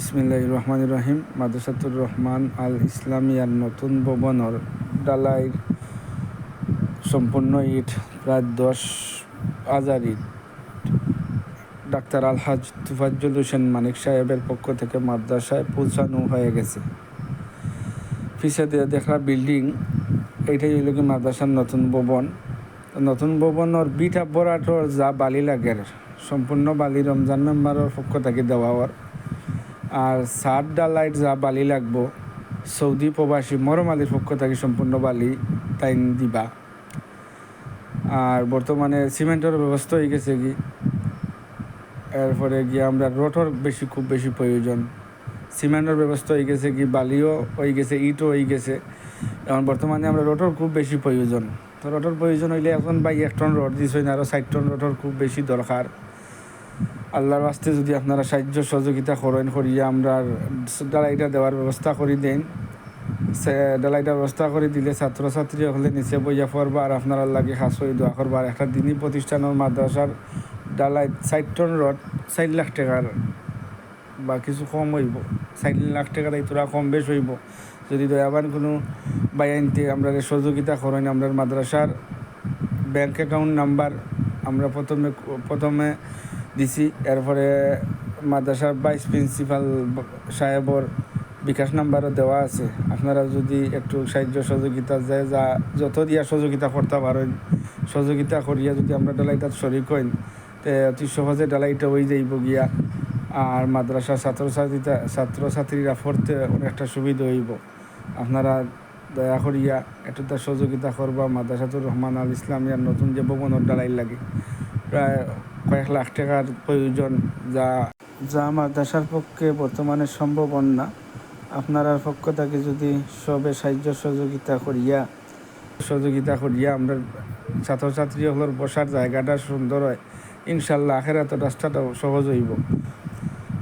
বিসমিল্লাহ রহমান রহিম মাদ্রাসাতুর রহমান আল ইসলামিয়ার নতুন ভবনের ডালাইর সম্পূর্ণ ইট প্রায় দশ হাজার ইট। ডাক্তার আলহাজ তুফাজ্জুল হোসেন মানিক সাহেবের পক্ষ থেকে মাদ্রাসায় পৌঁছানো হয়ে গেছে। পিছে দিয়ে দেখা বিল্ডিং, এইটাই হইল কি মাদ্রাসার নতুন ভবন। নতুন ভবনের বিটা বরাটর যা বালি লাগের সম্পূর্ণ বালি রমজান মেম্বারের পক্ষ থেকে দেওয়া হওয়ার আর সাত ডালাইট যা বালি লাগবো, সৌদি প্রবাসী মরমালির পক্ষ থেকে সম্পূর্ণ বালি তাই দিবা। আর বর্তমানে সিমেন্টের ব্যবস্থা হয়ে গেছে কি, এরপরে গিয়ে আমরা রোটর বেশি, খুব বেশি প্রয়োজন। সিমেন্টের ব্যবস্থা হয়ে গেছে কি, বালিও হয়ে গেছে, ইটও হয়ে গেছে। এখন বর্তমানে আমরা রোটর খুব বেশি প্রয়োজন। তো রোটর প্রয়োজন হইলে এখন বাই এক টন রড দিস না আরও ষাট টন রোটর খুব বেশি দরকার। আল্লাহর বাস্তে যদি আপনারা সাহায্য সহযোগিতা করেন করিয়া আমরা ডালাইটা দেওয়ার ব্যবস্থা করে দেন। ডালাইটা ব্যবস্থা করে দিলে ছাত্রছাত্রী হলে নিচে বইয়া পড়বা আর আপনারা লাগে হয়ে দোয়া করবা। আর একটা দিনই প্রতিষ্ঠানের মাদ্রাসার ডালাই ষাট টন রড ষাট লাখ টাকার বা কিছু কম হইব। ষাট লাখ টাকার এই তোরা কম বেশ হইব। যদি দয়াবান কোনো বাইনতে আমরা সহযোগিতা করেন, আমরা মাদ্রাসার ব্যাংক অ্যাকাউন্ট নাম্বার আমরা প্রথমে প্রথমে দিছি। এরপরে মাদ্রাসার ভাইস প্রিন্সিপাল সাহেবর বিকাশ নাম্বারও দেওয়া আছে। আপনারা যদি একটু সাহায্য সহযোগিতা যায় যা যত দিয়া সহযোগিতা করতে পারেন, সহযোগিতা করিয়া যদি আমরা ডালাইটার শরিক হইন, তে অতি সহজে ডালাইটা হয়ে যাইব গিয়া। আর মাদ্রাসার ছাত্রছাত্রীরা ছাত্রছাত্রীরা পড়তে অনেকটা সুবিধা হইব। আপনারা দয়া করিয়া একটুটা সহযোগিতা করবা। মাদ্রাসাতুর রহমান আল ইসলামিয়ার নতুন যে ভবনের ডালাই লাগে, প্রায় কয়েক লাখ টাকার প্রয়োজন যা যা আমার মাদ্রাসার পক্ষে বর্তমানে সম্ভব না। আপনার পক্ষ থেকে যদি সবে সাহায্য সহযোগিতা করিয়া সহযোগিতা করিয়া আমরা ছাত্রছাত্রী হলোর বসার জায়গাটা সুন্দর হয়, ইনশাল্লাহ আখের এত রাস্তাটাও সহজ হইব।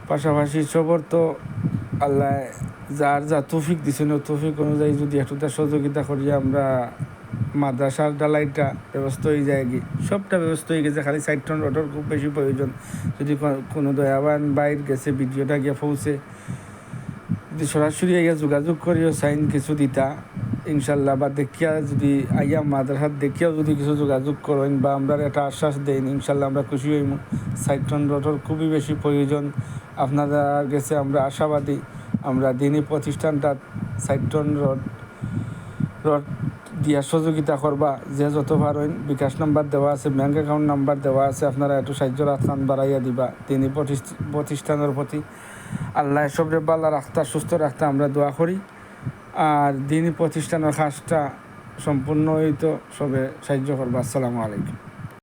পাশাপাশি সবর তো আল্লাহ যার যা তৌফিক দিছেন তৌফিক অনুযায়ী যদি একটুটা সহযোগিতা করিয়া আমরা মাদ্রাসার ডালাইটা ব্যবস্থা হয়ে যায় কি? সবটা ব্যবস্থা হয়ে গেছে, খালি সাইড টন রোডের খুব বেশি প্রয়োজন। যদি কোনো দয়াবান বাইর গেছে, ভিডিওটা গিয়ে পৌঁছে যদি সরাসরি আইয়া যোগাযোগ করিও সাইন কিছু দিতা, ইনশাল্লাহ। বা দেখিয়া যদি আইয়া মাদ্রাসাত দেখিয়াও যদি কিছু যোগাযোগ করেন বা আমরা একটা আশ্বাস দেন, ইনশাল্লাহ আমরা খুশি হইম। সাইড টন রোডের খুবই বেশি প্রয়োজন। আপনারা গেছে, আমরা আশাবাদী। আমরা দিনী প্রতিষ্ঠানটা সাইড টন রোড, রড দিয়া সহযোগিতা করবা। যে যত পারেন বিকাশ নাম্বার দেওয়া আছে ব্যাংক অ্যাকাউন্ট নাম্বার দেওয়া আছে, আপনারা একটু সাহায্য রাখান বাড়াইয়া দিবা। তিনি প্রতিষ্ঠানের প্রতি আল্লাহ সবরে বাল্লা রাখতা, সুস্থ রাখতে, আমরা দোয়া করি। আর দিনী প্রতিষ্ঠানের কাজটা সম্পূর্ণ হইতো, সবে সাহায্য করবা। আসসালামু আলাইকুম।